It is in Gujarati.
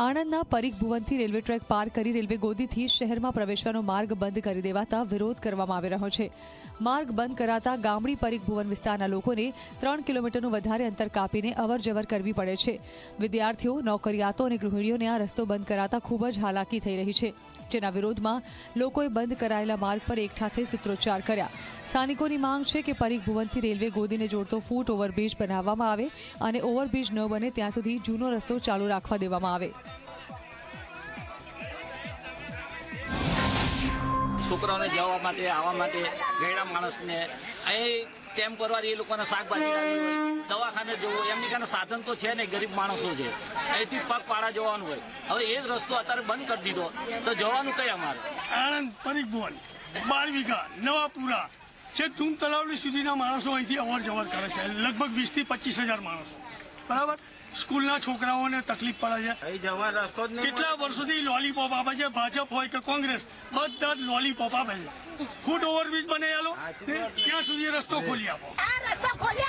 આણંદના પરીખ ભુવનથી રેલવે ટ્રેક પાર કરી રેલવે ગોદીથી શહેરમાં પ્રવેશવાનો માર્ગ બંધ કરી દેવાતા વિરોધ કરવામાં આવી રહ્યો છે. માર્ગ બંધ કરાતા ગામડી પરીખ ભુવન વિસ્તારના લોકોને ત્રણ કિલોમીટરનું વધારે અંતર કાપીને અવરજવર કરવી પડે છે. વિદ્યાર્થીઓ, નોકરિયાતો અને ગૃહિણીઓને આ રસ્તો બંધ કરાતા ખૂબ જ હાલાકી થઈ રહી છે. જેના વિરોધમાં લોકોએ બંધ કરાયેલા માર્ગ પર એકઠા થઈ સૂત્રોચ્ચાર કર્યા. સ્થાનિકોની માંગ છે કે પરીખ ભુવનથી રેલવે ગોદીને જોડતો ફૂટ ઓવરબ્રિજ બનાવવામાં આવે અને ઓવરબ્રિજ ન બને ત્યાં સુધી જૂનો રસ્તો ચાલુ રાખવા દેવામાં આવે. છોકરાઓને જવા માટે, આવવા માટે ગયેલા માણસને. અહીં ટેમ્પરરી એ લોકોને શાકભાજી દવાખાને જવું એમની કારણે સાધન તો છે ને, ગરીબ માણસો છે. અહીંથી પગ પાડા જવાનું હોય. હવે એ જ રસ્તો અત્યારે બંધ કરી દીધો. તો જવાનું કઈ અમારે? આણંદ પરિભવન, બાર વીઘા, નવાપુરા. છે ધૂમ તલાવડી સુધીના માણસો અહીંથી અવર જવર કરે છે. લગભગ વીસથી પચીસ હજાર માણસો. બરાબર? સ્કૂલના છોકરાઓને તકલીફ પડે છે. કેટલા વર્ષોથી લોલીપોપ આપે છે? ભાજપ હોય કે કોંગ્રેસ બધા જ લોલીપોપ આપે છે. ફૂટ ઓવરબ્રિજ બને ત્યાં સુધી રસ્તો ખોલી આપો. રસ્તો ખોલી